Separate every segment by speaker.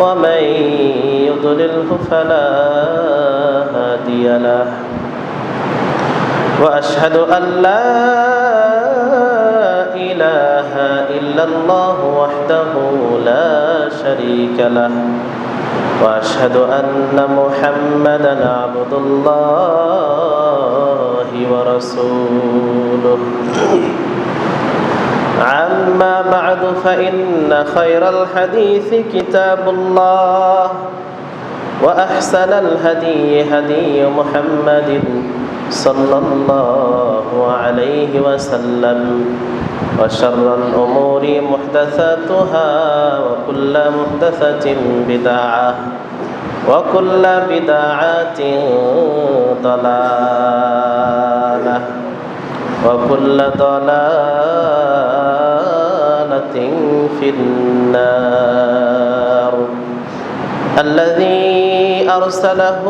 Speaker 1: ومن يضلله فلا هادي له. وأشهد أن لا إله إلا الله وحده لا شريك له. وأشهد أن محمدا عبد الله ورسوله. عما بعد فإن خير الحديث كتاب الله وأحسن الهدي هدي محمد صلى الله عليه وسلم وشر الأمور محدثاتها وكل محدثة بدعة وكل بدعة ضلالة. وكل ضلالة في النار. الذي أرسله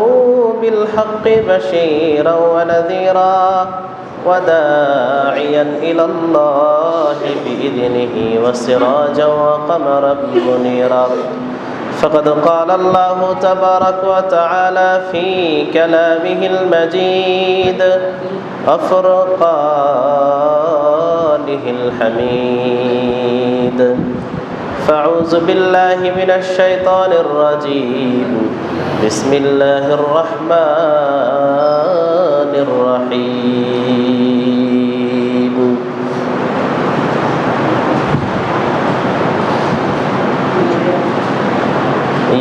Speaker 1: بالحق بشيرا ونذيرا وداعيا إلى الله بإذنه وسراجا وقمرا منيرا. فقد قال الله تبارك وتعالى في كلامه المجيد وفرقانه الحميد. فأعوذ بالله من الشيطان الرجيم. بسم الله الرحمن الرحيم.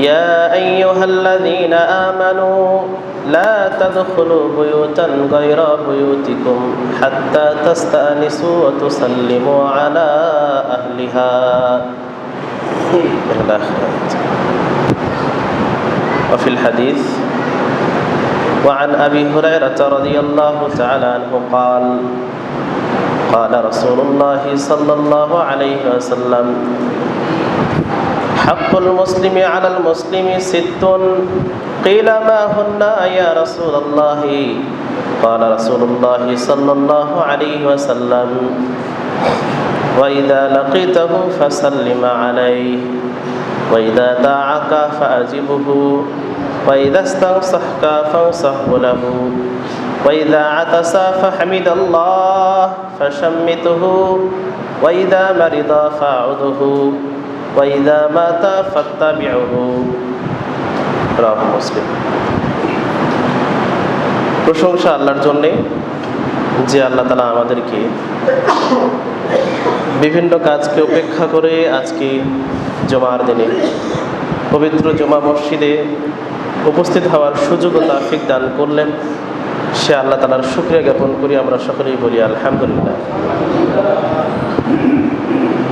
Speaker 1: يا أيها الذين آمنوا لا تدخلوا بيوتا غير بيوتكم حتى تستأنسوا وتسلموا على أهلها. الآخرات وفي الحديث وعن أبي هريرة رضي الله تعالى عنه قال قال رسول الله صلى الله عليه وسلم حق المسلم على المسلم ست. قيل ما هن يا رسول الله؟ قال رسول الله صلى الله عليه وسلم وإذا لقيته فسلم عليه وإذا دعاك فأجبه وإذا استنصحك فانصحه له وإذا عطس فحمد الله فشمته وإذا مرض ওয়াইদা মাতা ফাত্তা রাহ মুসলিম। প্রশংসা আল্লাহর জন্যে যে আল্লাহ তালা আমাদেরকে বিভিন্ন কাজকে উপেক্ষা করে আজকে জমার দিনে, পবিত্র জমা মসজিদে উপস্থিত হওয়ার সুযোগ ও তাফিক দান করলেন। সে আল্লাহ তালার শুক্রিয়া জ্ঞাপন করি আমরা সকলেই বলি, আলহামদুলিল্লাহ।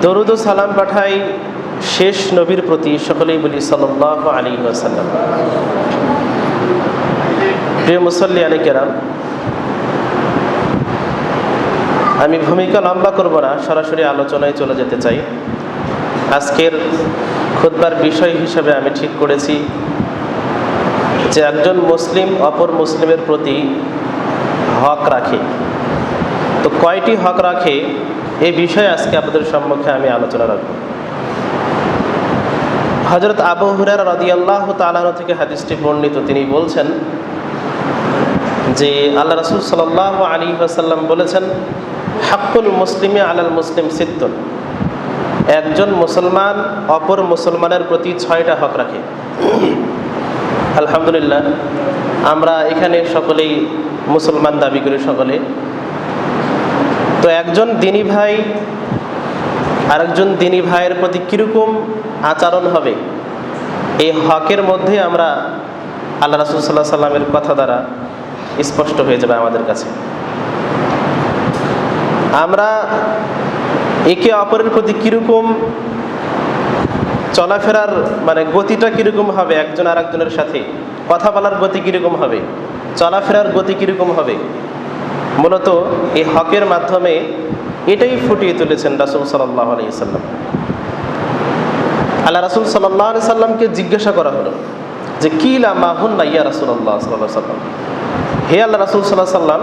Speaker 1: দরুদ সালাম পাঠাই শেষ নবীর প্রতি সকলেই বলি সাল্লাহ আলী ওয়াসাল্লাম। প্রিয় মুসল্লি আলী কেরাম, আমি ভূমিকা লম্বা করব না, সরাসরি আলোচনায় চলে যেতে চাই। আজকের খুদ্বার বিষয় হিসেবে আমি ঠিক করেছি যে একজন মুসলিম অপর মুসলিমের প্রতি হক রাখে। তো কয়টি হক রাখে এই বিষয়ে আজকে আপনাদের সম্মুখে আমি আলোচনা রাখব। হজরত আবু হুরার রদিয়াল্লাহ তালাহ থেকে হাদিসটি বর্ণিত। তিনি বলছেন যে, আল্লাহ রসুল সাল্লাহ আলী আসাল্লাম বলেছেন, হাক্কুল মুসলিমে আলাল মুসলিম সিদ্দুন একজন মুসলমান অপর মুসলমানের প্রতি ছয়টা হক রাখে। আলহামদুলিল্লাহ, আমরা এখানে সকলেই মুসলমান দাবি করি সকলে। তো একজন দিনী ভাই আরেকজন দিনী ভাইয়ের প্রতি কীরকম আচরণ হবে? এই হকের মধ্যে আমরা আল্লাহ রাসুল সাল্লামের কথা দ্বারা স্পষ্ট হয়ে যাবে আমাদের কাছে। আমরা একে অপরের প্রতি কীরকম চলাফেরার মানে গতিটা কীরকম হবে? একজন আর একজনের সাথে কথা বলার গতি কীরকম হবে? চলাফেরার গতি কীরকম হবে? মূলত এই হকের মাধ্যমে এটাই ফুটিয়ে তুলেছেন রাসুল সাল্লাহ আলাইসাল্লাম আল্লাহ রাসুল সাল্লাহ আলি সাল্লামকে জিজ্ঞাসা করা হলো যে কি লামাহুন না ইয়া রাসুল্লাহ সাল্লাহ সাল্লাম? হে আল্লাহ রাসুল সাল্লাহ সাল্লাম,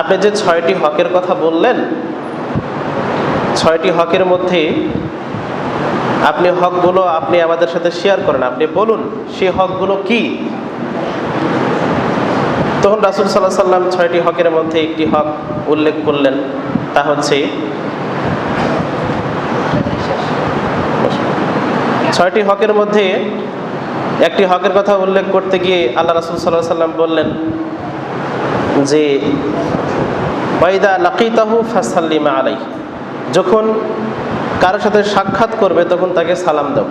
Speaker 1: আপনি যে ছয়টি হকের কথা বললেন, ছয়টি হকের মধ্যে আপনি হকগুলো আপনি আমাদের সাথে শেয়ার করেন, আপনি বলুন সেই হকগুলো কি? তখন রাসুল সাল্লাহ সাল্লাম ছয়টি হকের মধ্যে একটি হক উল্লেখ করলেন। তা হচ্ছে ছয়টি হকের মধ্যে একটি হকের কথা উল্লেখ করতে গিয়ে আল্লাহ রাসুল সাল্লাহ সাল্লাম বললেন যে, ওয়াইদা লাকিতাহু ফাসাল্লিমা আলাই যখন কারোর সাথে সাক্ষাৎ করবে, তখন তাকে সালাম দাও।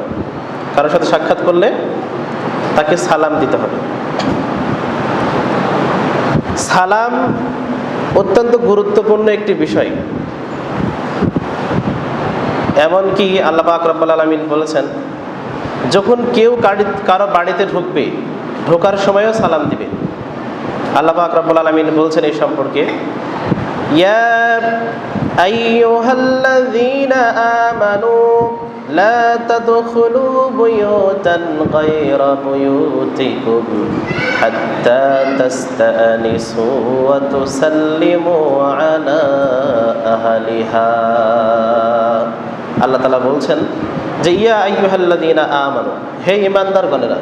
Speaker 1: কারোর সাথে সাক্ষাৎ করলে তাকে সালাম দিতে হবে। সালাম অত্যন্ত গুরুত্বপূর্ণ একটি বিষয়। এমনকি আল্লাহ আকরবুল আলমিন বলেছেন, যখন কেউ কারও বাড়িতে ঢুকবে, ঢোকার সময়ও সালাম দিবে। আল্লাহ আকরবুল আলমিন বলছেন এই সম্পর্কে, ইয়া আইয়ুহাল্লাযীনা আমানু لا تدخلوا بيوتا غير بيوتكم حتى تستأنسوا وتسلموا على أهلها আল্লাহ তালা বলছেন যে ইয়া আইয়ুহাল্লাদিনা আমানু হে ইমানদার গণেরা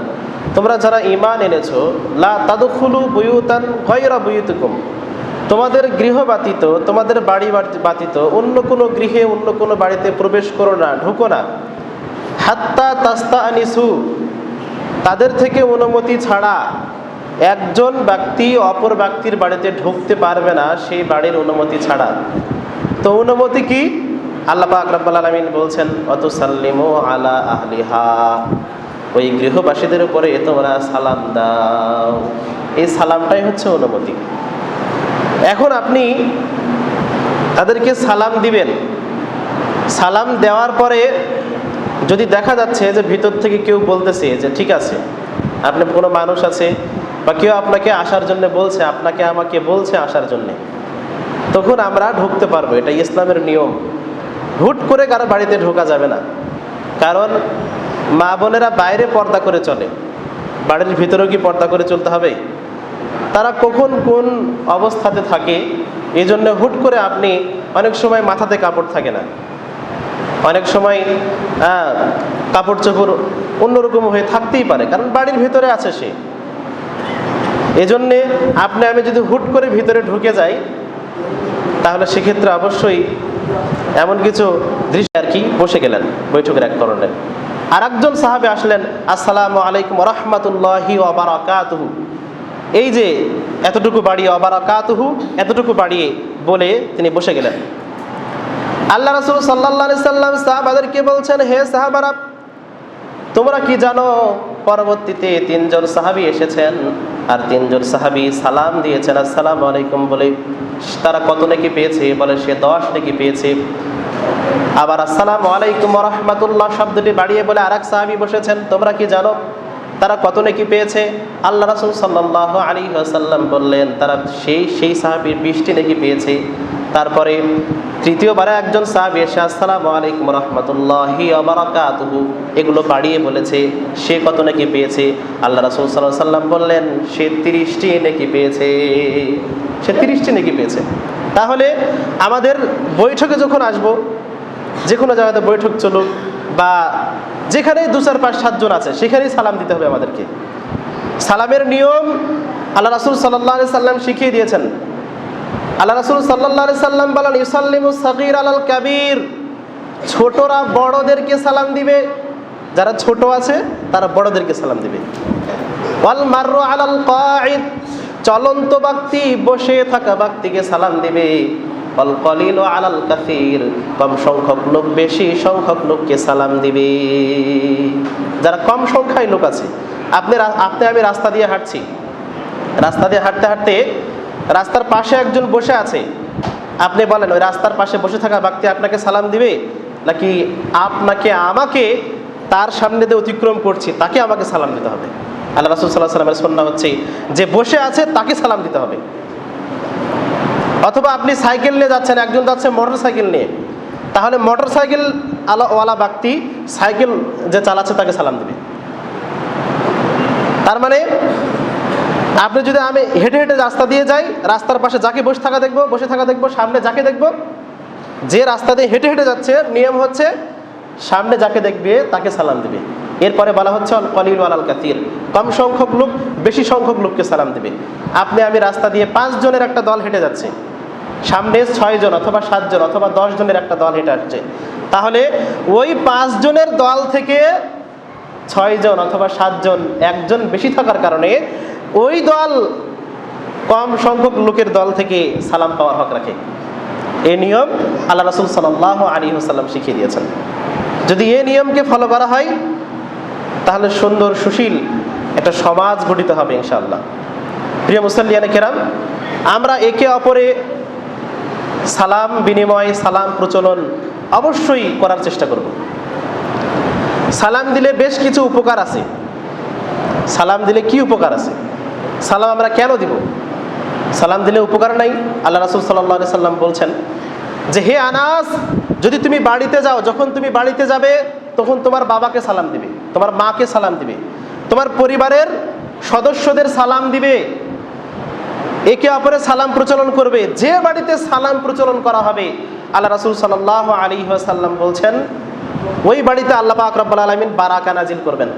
Speaker 1: তোমরা যারা ইমান এনেছো লা তাদুখুলু বুয়ুতান গয়রা বুয়ুতুকুম তোমাদের গৃহ বাতিত তোমাদের বাড়ি বাতিত অন্য কোনো গৃহে, অন্য কোনো বাড়িতে প্রবেশ করো না, ঢুকো না। হাত্তা তাস্তা আনিসু, তাদের থেকে অনুমতি ছাড়া একজন ব্যক্তি অপর ব্যক্তির বাড়িতে ঢুকতে পারবে না সেই বাড়ির অনুমতি ছাড়া। তো অনুমতি কি? আল্লাহ আকরাবাল আলমিন বলছেন অত সাল্লিমো আলা আহলিহা। ওই গৃহবাসীদের উপরে তোমরা সালাম দাও। এই সালামটাই হচ্ছে অনুমতি। এখন আপনি তাদেরকে সালাম দিবেন। সালাম দেওয়ার পরে যদি দেখা যাচ্ছে যে ভিতর থেকে কেউ বলতেছে যে ঠিক আছে, আপনি কোনো মানুষ আছে বা কেউ আপনাকে আসার জন্য বলছে, আপনাকে আমাকে বলছে আসার জন্যে, তখন আমরা ঢুকতে পারব। এটা ইসলামের নিয়ম। হুট করে কারও বাড়িতে ঢোকা যাবে না। কারণ মা বোনেরা বাইরে পর্দা করে চলে। বাড়ির ভিতরেও কি পর্দা করে চলতে হবে? তারা কখন কোন অবস্থাতে থাকে এই জন্য হুট করে আপনি অনেক সময় মাথাতে কাপড় থাকে না। অনেক সময় কাপড় চোপড় অন্যরকম হয়ে থাকতেই পারে, কারণ বাড়ির ভিতরে আছে সে। এজন্যে আপনি, আমি যদি হুট করে ভিতরে ঢুকে যাই, তাহলে সেক্ষেত্রে অবশ্যই এমন কিছু দৃশ্য আর কি বসে গেলেন বৈঠকের এক করলেন। আর একজন সাহাবে আসলেন, আসসালামু আলাইকুম রহমতুল্লাহি এই যে এতটুকু বাড়িয়ে অবারাকাতুহু, এতটুকু বাড়িয়ে বলে তিনি বসে গেলেন। আল্লাহ রাসুল সাল্লাহ সাল্লাম সাহাবাদেরকে বলছেন, হে সাহাবারা, তোমরা কি জানো পরবর্তীতে তিনজন সাহাবি এসেছেন? আর তিনজন সাহাবি সালাম দিয়েছেন, আসসালাম আলাইকুম বলে তারা কত নাকি পেয়েছে? বলে, সে দশ নাকি পেয়েছে। আবার, আসসালাম আলাইকুম রহমতুল্লাহ শব্দটি বাড়িয়ে বলে আর এক সাহাবি বসেছেন, তোমরা কি জানো তারা কত নাকি পেয়েছে? আল্লাহ রাসুল সাল্লাহ আলী আসাল্লাম বললেন, তারা সেই সেই সাহাবির বৃষ্টি নাকি পেয়েছে। তারপরে তৃতীয়বারে একজন সাহাবি এসে, আসসালাম আলাইকুম রহমতুল্লাহি আবরাকাতুহু এগুলো বাড়িয়ে বলেছে, সে কত নাকি পেয়েছে? আল্লাহ রাসুল সাল্লাহ সাল্লাম বললেন, সে তিরিশটি নাকি পেয়েছে। সে তিরিশটি নাকি পেয়েছে। তাহলে আমাদের বৈঠকে যখন আসব যে কোনো জায়গাতে বৈঠক চলুক বা যেখানে দু চার পাঁচ সাতজন আছে, সেখানেই সালাম দিতে হবে আমাদেরকে। সালামের নিয়ম আল্লাহ রাসুল সাল্লাহ সাল্লাম শিখিয়ে দিয়েছেন। আল্লাহ রাসুল সাল্লাহ সাল্লাম বলেন ইউসাল্লিমু সাকির আলাল কাবির। ছোটরা বড়দেরকে সালাম দিবে। যারা ছোট আছে, তারা বড়দেরকে সালাম দিবে। ওয়াল মাররু আলাল কাঈদ। চলন্ত ব্যক্তি বসে থাকা ব্যক্তিকে সালাম দিবে। অল কলিল আলাল কাসির, কম সংখ্যক লোক বেশি সংখ্যক লোককে সালাম দিবে। যারা কম সংখ্যায় লোক আছে, আপনি আপনি আমি রাস্তা দিয়ে হাঁটছি। রাস্তা দিয়ে হাঁটতে হাঁটতে রাস্তার পাশে একজন বসে আছে। আপনি বলেন, ওই রাস্তার পাশে বসে থাকা ব্যক্তি আপনাকে সালাম দিবে? নাকি আপনাকে, আমাকে তার সামনে দিয়ে অতিক্রম করছি, তাকে আমাকে সালাম দিতে হবে? আল্লাহ রাসুল সাল্লাহ সাল্লামের সন্না হচ্ছে, যে বসে আছে তাকে সালাম দিতে হবে। অথবা আপনি সাইকেল নিয়ে যাচ্ছেন, একজন যাচ্ছে মোটর সাইকেল নিয়ে। তাহলে মোটর সাইকেল ওয়ালা ব্যক্তি সাইকেল যে চালাচ্ছে তাকে সালাম দেবে। তার মানে আপনি যদি আমি হেঁটে হেঁটে রাস্তা দিয়ে যাই, রাস্তার পাশে যাকে বসে থাকা দেখব, বসে থাকা দেখব, সামনে যাকে দেখব, যে রাস্তা দিয়ে হেঁটে হেঁটে যাচ্ছে, নিয়ম হচ্ছে সামনে যাকে দেখবে তাকে সালাম দিবে। এরপরে বলা হচ্ছে কলিল আল কাতির কম সংখ্যক লোক, বেশি সংখ্যক লোককে সালাম দেবে। আপনি, আমি রাস্তা দিয়ে পাঁচ জনের একটা দল হেঁটে যাচ্ছে। সামনে ছয় জন অথবা সাতজন অথবা দশ জনের একটা দল হেঁটে আসছে। তাহলে ওই পাঁচ জনের দল থেকে ছয়জন অথবা সাতজন একজন বেশি থাকার কারণে ওই দল কম সংখ্যক লোকের দল থেকে সালাম পাওয়ার হক রাখে। এই নিয়ম আল্লাহ রাসুল সাল্লাহ আলী সাল্লাম শিখিয়ে দিয়েছেন। যদি এ নিয়মকে ফলো করা হয় তাহলে সুন্দর, সুশীল একটা সমাজ গঠিত হবে ইনশাল্লাহ প্রিয় মুসল্লিয়ানে কেরাম, আমরা একে অপরে সালাম বিনিময়, সালাম প্রচলন অবশ্যই করার চেষ্টা করব। সালাম দিলে বেশ কিছু উপকার আছে। সালাম দিলে কি উপকার আছে? সালাম আমরা কেন দিব? সালাম দিলে উপকার নাই? আল্লাহ রাসুল সাল্লাহ সাল্লাম বলছেন যে, হে আনাস, যদি তুমি বাড়িতে যাও, যখন তুমি বাড়িতে যাবে, তখন তোমার বাবাকে সালাম দিবে। তোমার মাকে সালাম দিবে। তোমার পরিবারের সদস্যদের সালাম দিবে। একে অপরে সালাম প্রচলন করবে। যে বাড়িতে সালাম প্রচলন করা হবে, আল্লাহ রাসুল সাল্লাহ আলী সাল্লাম বলছেন, ওই বাড়িতে আল্লাহ পাক আলমিন বারাকা নাজিল করবেন।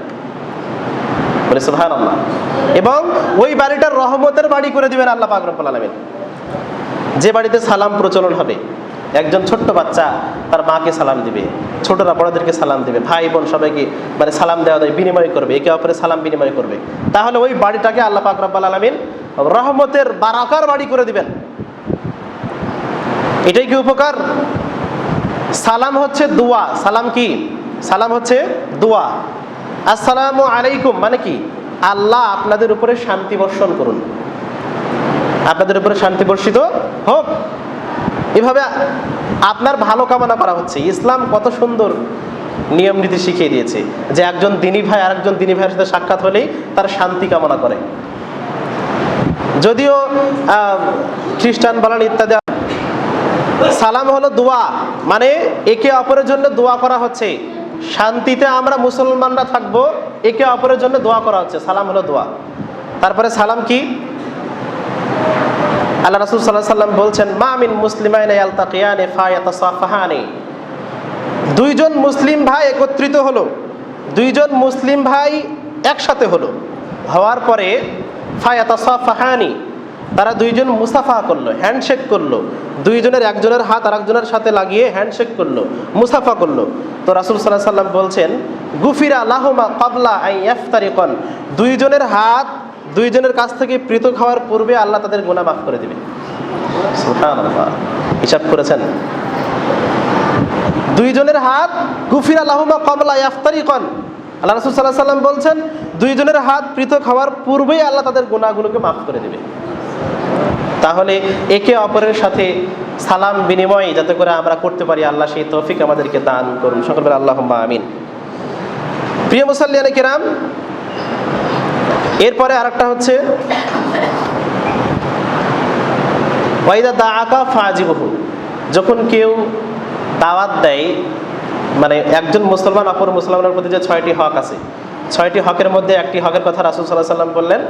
Speaker 1: এবং ওই বাড়িটার রহমতের বাড়ি করে দিবেন আল্লাহ পাক আলমিন। যে বাড়িতে সালাম প্রচলন হবে। একজন ছোট্ট বাচ্চা তার মাকে সালাম দিবে, ছোটরা বড়দেরকে সালাম দিবে, ভাই বোন সবাইকে মানে সালাম দেওয়া দেয় বিনিময় করবে, একে অপরে সালাম বিনিময় করবে। তাহলে ওই বাড়িটাকে আল্লাহ পাক রব্বুল আলমিন রহমতের বারাকার বাড়ি করে দিবেন। এটাই কি উপকার? সালাম হচ্ছে দোয়া। সালাম কি? সালাম হচ্ছে দোয়া। আসসালামু আলাইকুম মানে কি? আল্লাহ আপনাদের উপরে শান্তি বর্ষণ করুন। আপনাদের উপরে শান্তি বর্ষিত হোক। এভাবে আপনার ভালো কামনা করা হচ্ছে। ইসলাম কত সুন্দর নিয়ম নীতি শিখিয়ে দিয়েছে যে একজন দিনী ভাই আর একজন দিনী ভাইয়ের সাথে সাক্ষাৎ হলেই তার শান্তি কামনা করে। যদিও খ্রিস্টান বলেন ইত্যাদি সালাম হলো দোয়া মানে একে অপরের জন্য দোয়া করা হচ্ছে। শান্তিতে আমরা মুসলমানরা থাকব, একে অপরের জন্য দোয়া করা হচ্ছে। সালাম হলো দোয়া। তারপরে সালাম কি? আল্লাহ রাসুল সাল্লাহ সাল্লাম বলছেন, মা মিন মুসলিমাইনে আলতাকিয়ানে ফায়াতাসাফাহানে। দুইজন মুসলিম ভাই একত্রিত হলো, দুইজন মুসলিম ভাই একসাথে হলো। হওয়ার পরে ফায়াতাসাফাহানি, তারা দুইজন মুসাফা করল, হ্যান্ডশেক করল। দুইজনের একজনের হাত আর একজনের সাথে লাগিয়ে হ্যান্ডশেক করল, মুসাফা করল। তো রাসুল সাল্লাহ সাল্লাম বলছেন, গুফিরা লাহমা কাবলা আই এফতারিকন দুইজনের হাত দুইজনের কাছ থেকে পৃথক হওয়ার পূর্বে আল্লাহ তাদের গুনাহ মাফ করে দিবে হিসাব করেছেন? দুইজনের হাত, গুফির আল্লাহমা কমলা ইফতারিকন আল্লাহ রাসূল আলাইহি সাল্লাম বলছেন, দুইজনের হাত পৃথক হওয়ার পূর্বেই আল্লাহ তাদের গুনাহগুলোকে মাফ করে দেবে। তাহলে একে অপরের সাথে সালাম বিনিময় যাতে করে আমরা করতে পারি, আল্লাহ সেই তৌফিক আমাদেরকে দান করুন। সকল আল্লাহ আমিন। প্রিয় মুসাল্লিয়ানে কিরাম এরপরে আরেকটা হচ্ছে দা যখন কেউ দাওয়াত দেয় মানে একজন মুসলমান, অপর মুসলমানের প্রতি যে ছয়টি হক আছে, ছয়টি হকের মধ্যে একটি হকের কথা রাসুল সাল্লাহ সাল্লাম বললেন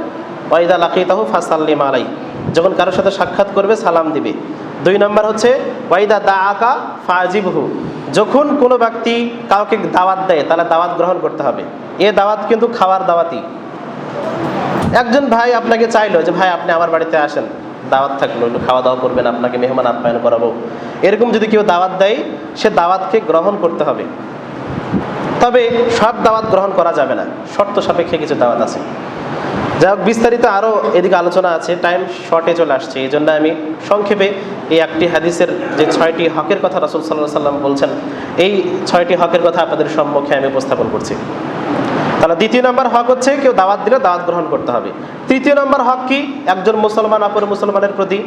Speaker 1: ওয়াইদা লাকিতাহু ফাসাল্লিম আলাই যখন কারোর সাথে সাক্ষাৎ করবে, সালাম দিবে। দুই নম্বর হচ্ছে ওয়াইদা দা আকা ফাজিবহু যখন কোনো ব্যক্তি কাউকে দাওয়াত দেয়, তাহলে দাওয়াত গ্রহণ করতে হবে। এ দাওয়াত কিন্তু খাওয়ার দাওয়াতই। একজন ভাই আপনাকে চাইলো যে, ভাই, আপনি আমার বাড়িতে আসেন, দাওয়াত থাকল খাওয়া দাওয়া করবেন, আপনাকে মেহমান আপ্যায়ন করাবো। এরকম যদি কেউ দাওয়াত দেয়, সে দাওয়াতকে গ্রহণ করতে হবে। তবে সব দাওয়াত গ্রহণ করা যাবে না, শর্ত সাপেক্ষে কিছু দাওয়াত আছে। যাই হোক, বিস্তারিত আরও এদিকে আলোচনা আছে টাইম শর্টে চলে আসছে। এই জন্য আমি সংক্ষেপে এই একটি হাদিসের যে ছয়টি হকের কথা রাসুল সাল্লাহ সাল্লাম বলছেন, এই ছয়টি হকের কথা আপনাদের সম্মুখে আমি উপস্থাপন করছি। তাহলে দ্বিতীয় নম্বর হক হচ্ছে কেউ দাওয়াত দিলে দাওয়াত গ্রহণ করতে হবে। তৃতীয় নম্বর হক কি? একজন মুসলমান অপর মুসলমানের প্রতি।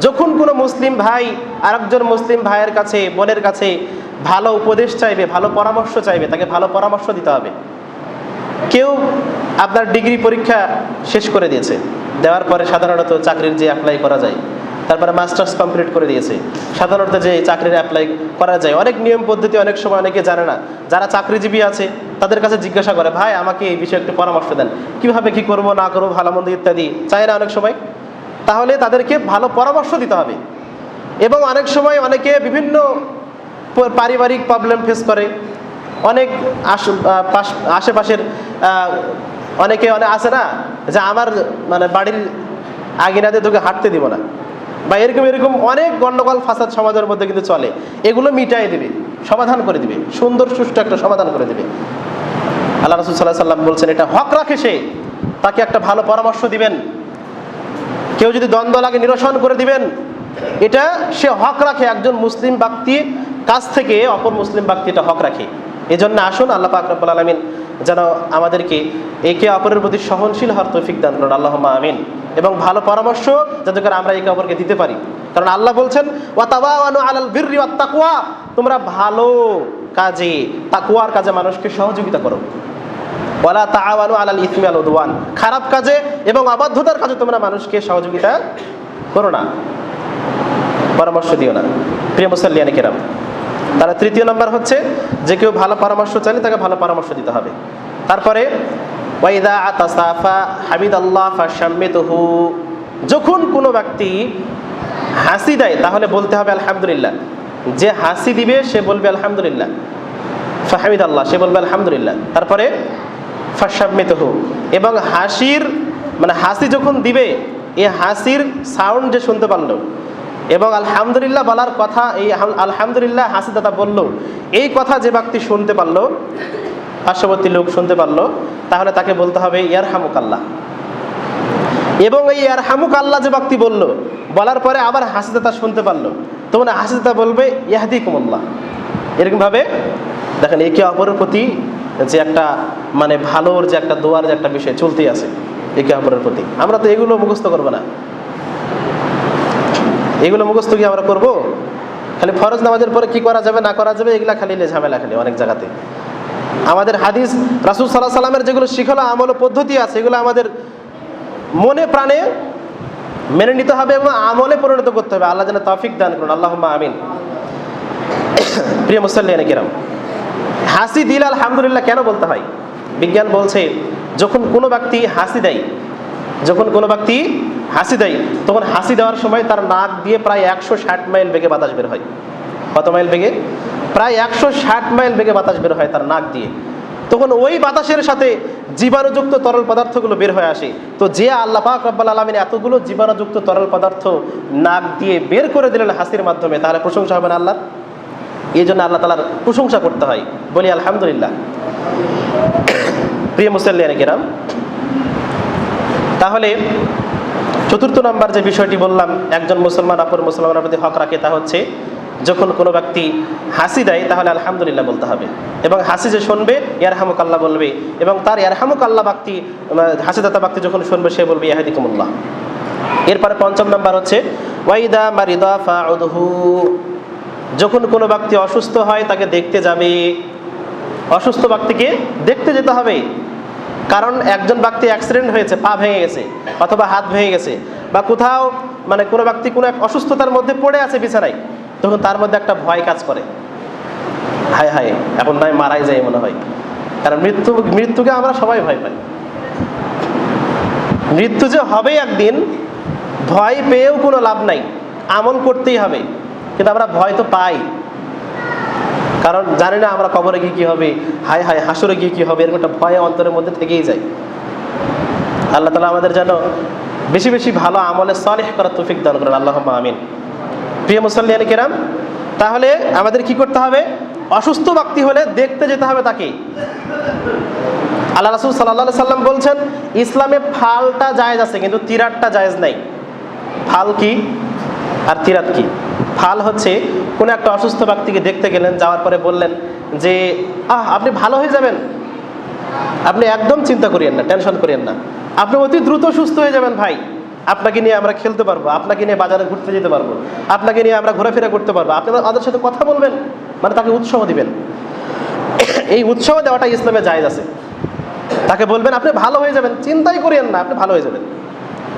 Speaker 1: যখন কোনো মুসলিম ভাই আরেকজন মুসলিম ভাইয়ের কাছে, বোনের কাছে ভালো উপদেশ চাইবে, ভালো পরামর্শ চাইবে, তাকে ভালো পরামর্শ দিতে হবে। কেউ আপনার ডিগ্রি পরীক্ষা শেষ করে দিয়েছে। দেওয়ার পরে সাধারণত চাকরির যে অ্যাপ্লাই করা যায়। তারপরে মাস্টার্স কমপ্লিট করে দিয়েছে। সাধারণত যে চাকরির অ্যাপ্লাই করা যায়, অনেক নিয়ম পদ্ধতি অনেক সময় অনেকে জানে না। যারা চাকরিজীবী আছে, তাদের কাছে জিজ্ঞাসা করে, ভাই, আমাকে এই বিষয়ে একটু পরামর্শ দেন। কীভাবে কি করব, না করব, ভালো মন্দ ইত্যাদি? চায় না অনেক সময়। তাহলে তাদেরকে ভালো পরামর্শ দিতে হবে। এবং অনেক সময় অনেকে বিভিন্ন পারিবারিক প্রবলেম ফেস করে। অনেক আশেপাশের অনেকে অনেক আছে না যে, আমার মানে বাড়ির আগিনাতে তোকে হাঁটতে দিব না। বা এরকম এরকম অনেক গন্ডগোল ফাসাদ সমাজের মধ্যে কিন্তু চলে। এগুলো মিটাই দিবে, সমাধান করে দিবে, সুন্দর সুষ্ঠু একটা সমাধান করে দিবে। আল্লাহ রসুল সাল্লাহ সাল্লাম বলছেন, এটা হক রাখে সে, তাকে একটা ভালো পরামর্শ দিবেন। কেউ যদি দ্বন্দ্ব লাগে নিরসন করে দিবেন। এটা সে হক রাখে, একজন মুসলিম ব্যক্তির কাছ থেকে অপর মুসলিম ব্যক্তি এটা হক রাখে। এই জন্য আসুন আল্লাহ পাক রব্বুল আলমিন যেন আমাদেরকে একে অপরের প্রতি সহনশীল হওয়ার তৌফিক দান করুন। আল্লাহ আমিন। এবং ভালো পরামর্শ যাতে করে আমরা একে অপরকে দিতে পারি। কারণ আল্লাহ বলছেন তোমরা ভালো কাজে, তাকওয়ার কাজে মানুষকে সহযোগিতা করো। ওয়ালা তাআওয়ানু আলাল ইসমি আল উদওয়ান। খারাপ কাজে এবং অবাধ্যতার কাজে তোমরা মানুষকে সহযোগিতা করো না। পরামর্শ দিও না। প্রিয় মুসল্লিয়ানি কেরাম তারা তৃতীয় নম্বর হচ্ছে যে কেউ ভালো পরামর্শ চাইলে তাকে ভালো পরামর্শ দিতে হবে। তারপরে, ওয়াইদা আতাসাফা হামিদ আল্লাহ ফাশাম্মিতুহু। যখন কোনো ব্যক্তি হাসি দেয়, তাহলে বলতে হবে, আলহামদুলিল্লাহ। যে হাসি দিবে, সে বলবে, আলহামদুলিল্লাহ। ফাহামিদ আল্লাহ সে বলবে, আলহামদুলিল্লাহ। তারপরে ফাশাম্মিত হু এবং হাসির মানে হাসি যখন দিবে, এ হাসির সাউন্ড যে শুনতে পারল এবং আলহামদুলিল্লাহ বলার কথা, এই আলহামদুলিল্লাহ হাসি দাদা বলল, এই কথা যে ব্যক্তি শুনতে পারল, পার্শ্ববর্তী লোক শুনতে পারল, তাহলে তাকে বলতে হবে ইয়ার হামুক আল্লাহ এবং এই আর হামুক আল্লাহ যে ব্যক্তি বলল, বলার পরে আবার হাসিদাতা শুনতে পারল। তখন হাসিদাতা বলবে ইয়াহাদি কুমল্লাহ এরকমভাবে, দেখেন, একে অপরের প্রতি যে একটা মানে ভালোর যে একটা দোয়ার যে একটা বিষয় চলতেই আছে, একে অপরের প্রতি। আমরা তো এগুলো মুখস্থ করব না। এগুলো মুখস্থ কি আমরা করব? খালি ফরজ নামাজের পরে কি করা যাবে, না করা যাবে, এগুলা খালি ঝামেলা খালি অনেক জায়গাতে। আমাদের হাদিস, রাসুল সাল্লাহ সাল্লামের যেগুলো শিখালো, আমল পদ্ধতি আছে, এগুলো আমাদের মনে প্রাণে মেনে নিতে হবে এবং আমলে পরিণত করতে হবে। আল্লাহ যেন তৌফিক দান করুন। আল্লাহ আমিন। প্রিয় মুসল্লিয়ান কিরাম, হাসি, দিল, আলহামদুলিল্লাহ কেন বলতে হয়? বিজ্ঞান বলছে, যখন কোনো ব্যক্তি হাসি দেয়, যখন কোনো ব্যক্তি হাসি দেয়। তখন হাসি দেওয়ার সময় তার নাক দিয়ে প্রায় একশো ষাট মাইল বেগে বাতাস বের হয়। কত মাইল বেগে? প্রায় একশো ষাট মাইল বেগে বাতাস বের হয় তার নাক দিয়ে। তখন ওই বাতাসের সাথে জীবাণুযুক্ত তরল পদার্থগুলো বের হয়ে আসে। তো যে আল্লাহ পাক রব্বাল আলমিন এতগুলো জীবাণুযুক্ত তরল পদার্থ নাক দিয়ে বের করে দিলেন হাসির মাধ্যমে, তাহলে প্রশংসা হবে না আল্লাহ এই জন্য আল্লাহ তালার প্রশংসা করতে হয়। বলি আলহামদুলিল্লাহ। প্রিয় মুসল্লিয়ান কিরাম, তাহলে চতুর্থ নাম্বার যে বিষয়টি বললাম, একজন মুসলমান, অপর মুসলমানের প্রতি হক রাখে তা হচ্ছে, যখন কোনো ব্যক্তি হাসি দেয়, তাহলে আলহামদুলিল্লাহ বলতে হবে। এবং হাসি যে শুনবে ইয়ারহামুক আল্লাহ বলবে। এবং তার ইয়ারহামুক আল্লাহ ব্যক্তি, হাসিদাতা ব্যক্তি যখন শুনবে, সে বলবে, ইয়াহাদিকুমুল্লাহ। এরপরে পঞ্চম নাম্বার হচ্ছে, ওয়াইদা মারিদা ফাউদহু। যখন কোনো ব্যক্তি অসুস্থ হয়, তাকে দেখতে যাবে। অসুস্থ ব্যক্তিকে দেখতে যেতে হবে। কারণ একজন ব্যক্তি অ্যাক্সিডেন্ট হয়েছে, পা ভেঙে গেছে অথবা হাত ভেঙে গেছে বা কোথাও মানে কোনো ব্যক্তি কোনো এক অসুস্থতার মধ্যে পড়ে আছে বিছানায়, তখন তার মধ্যে একটা ভয় কাজ করে। হায় হায়, এখন নয় মারাই যায় মনে হয়। কারণ মৃত্যু, মৃত্যুকে আমরা সবাই ভয় পাই। মৃত্যু যে হবে একদিন, ভয় পেয়েও কোনো লাভ নাই। আমল করতেই হবে, কিন্তু আমরা ভয় তো পাই। কারণ জানি না আমরা কবরে গিয়ে কী হবে, হায় হায় হাসরে গিয়ে কী হবে, এরকম একটা ভয় অন্তরের মধ্যে থেকেই যায়। আল্লাহ তালা আমাদের যেন বেশি বেশি ভালো আমলে সলেহ করার তৌফিক দান করেন আল্লাহ আমিন। প্রিয় মুসল্লিয়ান কেরাম, তাহলে আমাদের কি করতে হবে? অসুস্থ ব্যক্তি হলে দেখতে যেতে হবে তাকে। আল্লাহ রাসুল সাল্লাহ সাল্লাম বলছেন, ইসলামে ফালটা জায়েজ আছে, কিন্তু তিরাটটা জায়েজ নাই। ফাল কি? আর তিরাত কি? ফাল হচ্ছে। কোনো একটা অসুস্থ ব্যক্তিকে দেখতে গেলেন, যাওয়ার পরে বললেন যে, আহ, আপনি ভালো হয়ে যাবেন। আপনি একদম চিন্তা করিয়েন না, টেনশন করিয়েন না। আপনি অতি দ্রুত সুস্থ হয়ে যাবেন ভাই। আপনাকে নিয়ে আমরা খেলতে পারব, আপনাকে নিয়ে বাজারে ঘুরতে যেতে পারব, আপনাকে নিয়ে আমরা ঘোরাফেরা করতে পারব। আপনারা আমাদের সাথে কথা বলবেন মানে তাকে উৎসাহ দিবেন। এই উৎসাহ দেওয়াটা ইসলামে জায়েজ আছে। তাকে বলবেন, আপনি ভালো হয়ে যাবেন, চিন্তাই করিয়েন না, আপনি ভালো হয়ে যাবেন।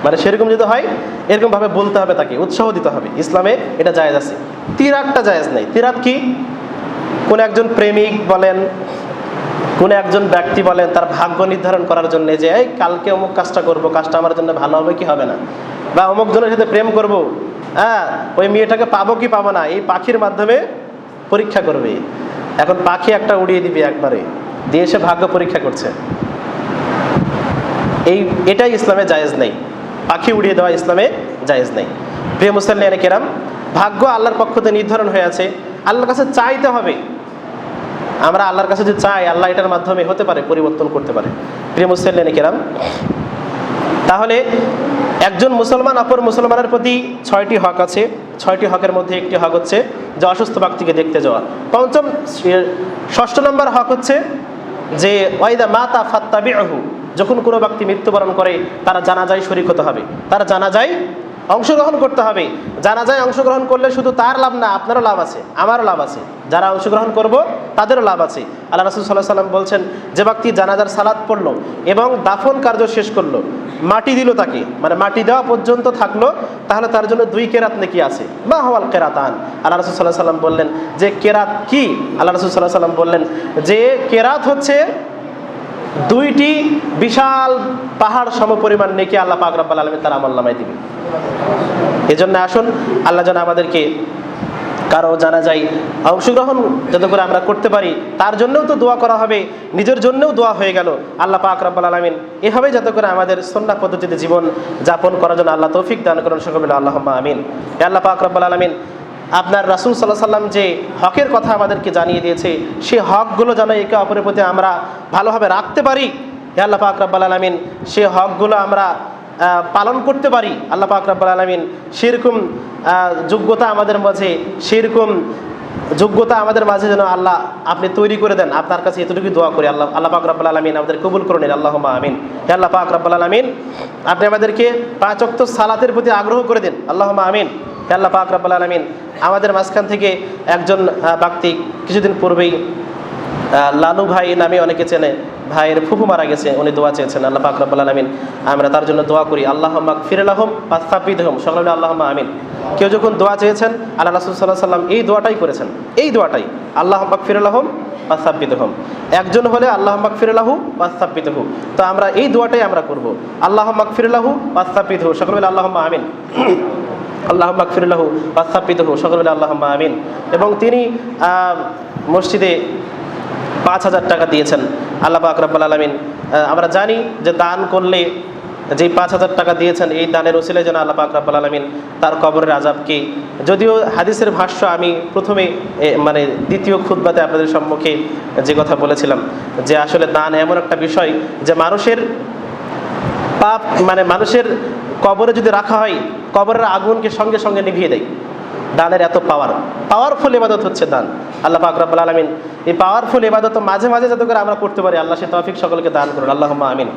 Speaker 1: মানে সেরকম যদি হয় এরকম ভাবে বলতে হবে তাকে, উৎসাহ দিতে হবে। ইসলামে এটা জায়েজ আছে। তিরাতটা জায়েজ নেই। তিরাত কি? কোন একজন প্রেমিক বলেন, কোন একজন ব্যক্তি বলেন, তার ভাগ্য নির্ধারণ করার জন্য যে, এই, কালকে অমুক কাজটা করব, কাজটা আমার জন্য ভালো হবে কি হবে না? বা অমুক জনের সাথে প্রেম করব হ্যাঁ ওই মেয়েটাকে পাবো কি পাবো না, এই পাখির মাধ্যমে পরীক্ষা করবে। এখন পাখি একটা উড়িয়ে দিবে একবারে, দিয়ে সে ভাগ্য পরীক্ষা করছে। এই, এটাই ইসলামে জায়েজ নেই। পাখি উড়িয়ে দেওয়া ইসলামে জায়েজ নেই। প্রিয় মুসল্লিয়ানে কেরাম, ভাগ্য আল্লাহর পক্ষ থেকে নির্ধারণ হয়ে আছে। আল্লাহর কাছে চাইতে হবে। আমরা আল্লাহর কাছে যে চাই, আল্লাহ এটার মাধ্যমে হতে পারে, পরিবর্তন করতে পারে। প্রিয় মুসল্লিয়ানে কেরাম, তাহলে একজন মুসলমান, অপর মুসলমানের প্রতি ছয়টি হক আছে। ছয়টি হকের মধ্যে একটি হক হচ্ছে যে অসুস্থ ব্যক্তিকে দেখতে যাওয়া। পঞ্চম ষষ্ঠ নম্বর হক হচ্ছে যে, ওয়াইদা মাতা ফাত্তাবি যখন কোনো ব্যক্তি মৃত্যুবরণ করে, তারা জানাজায় শরিক হতে হবে। তারা জানাজায় অংশগ্রহণ করতে হবে। জানাজায় অংশগ্রহণ করলে শুধু তার লাভ না, আপনারও লাভ আছে, আমারও লাভ আছে। যারা অংশগ্রহণ করব, তাদেরও লাভ আছে। আল্লাহ রাসুল সাল্লাহ সাল্লাম বলছেন, যে ব্যক্তি জানাজার সালাদ পড়ল এবং দাফন কার্য শেষ করল, মাটি দিল তাকে মানে মাটি দেওয়া পর্যন্ত থাকল, তাহলে তার জন্য দুই কেরাত নাকি আছে। বা হওয়াল কেরাতান। আল্লাহ রসুল সাল্লাহ সাল্লাম বললেন, যে কেরাত কি? আল্লাহ রসুল সাল্লাহ সাল্লাম বললেন, যে কেরাত হচ্ছে দুইটি বিশাল পাহাড় সম পরিমাণ নেকি আল্লাহ পাক রব্বাল আলমী তার আমল নামায় দিবে এই জন্য আসুন, আল্লাহ যেন আমাদেরকে কারও জানা যায় অংশগ্রহণ যাতে করে আমরা করতে পারি, তার জন্যও তো দোয়া করা হবে, নিজের জন্যও দোয়া হয়ে গেল। আল্লাহ পাক রব্বাল আলমিন এভাবেই যাতে করে আমাদের সন্না পদ্ধতিতে জীবন যাপন করার জন্য আল্লাহ তৌফিক দান করেন। সকলে আল্লাহ আমিন। আল্লাহ পাক রব্বাল আলমিন আপনার রাসুল সাল্লাহ সাল্লাম যে হকের কথা আমাদেরকে জানিয়ে দিয়েছে সেই হকগুলো যেন একে অপরের প্রতি আমরা ভালোভাবে রাখতে পারি। আল্লাহ পাক রব্বাল আলমিন, সে হকগুলো আমরা পালন করতে পারি। আল্লাহ পাক রব্বাল আলমিন, সেরকম যোগ্যতা আমাদের মাঝে, সেরকম যোগ্যতা আমাদের মাঝে যেন আল্লাহ আপনি তৈরি করে দেন। আপনার কাছে এতটুকু দোয়া করি। আল্লাহ আল্লাহ পাক রব্বাল আলমিন আমাদের কবুল করে নিন আল্লাহ আমিন। হে আল্লাহ পাক রব্বাল আলমিন, আপনি আমাদেরকে পাঁচ অক্ত সালাতের প্রতি আগ্রহ করে দিন। আল্লাহ আমিন। আল্লাহ পাক রব্বাল আলমিন, আমাদের মাঝখান থেকে একজন ব্যক্তি কিছুদিন পূর্বেই লালু ভাই নামে অনেকে চেনে, ভাইয়ের ফুফু মারা গেছে, উনি দোয়া চেয়েছেন, আল্লাহ পাক রব্বাল আলমিন, আমরা তার জন্য দোয়া করি আল্লাহ ফিরালাহম বা সাবিদ হম সকলে আল্লাহ আমিন। কেউ যখন দোয়া চেয়েছেন, আল্লাহ রাসুল সাল্লাহ সাল্লাম এই দোয়াটাই করেছেন, এই দোয়াটাই আল্লাহ মাক ফিরালাহম বা সাব্বিত হম একজন হলে আল্লাহ মাক ফিরালাহু বা সাব্বিত হু তো আমরা এই দোয়াটাই আমরা করব আল্লাহ মাক ফিরালাহু বা সাব্বিত হু সকলে আল্লাহ আমিন। আল্লাহ মাকফিরুল্লাহ বাস্তাপিত সকল আল্লাহ আমিন। এবং তিনি মসজিদে পাঁচ হাজার টাকা দিয়েছেন। আল্লাহ পাক রব্বাল আলমিন আমরা জানি যে দান করলে যে পাঁচ হাজার টাকা দিয়েছেন, এই দানের ওসিলে যেন আল্লাহ পাক রব্বাল আলমিন তার কবরের আজাবকে যদিও হাদিসের ভাষ্য আমি প্রথমে মানে দ্বিতীয় খুদ্বাতে আপনাদের সম্মুখে যে কথা বলেছিলাম, যে আসলে দান এমন একটা বিষয় যে মানুষের পাপ মানে মানুষের কবরে যদি রাখা হয়, কবরের আগুনকে সঙ্গে সঙ্গে নিভিয়ে দেয়। দানের এত পাওয়ার পাওয়ারফুল এবাদত হচ্ছে দান। আল্লাহ আকরাবুল আলমিন এই পাওয়ারফুল এবাদত মাঝে মাঝে যাতে করে আমরা করতে পারি, আল্লাহ সে তৌফিক সকলকে দান করুন। আল্লাহ আমিন।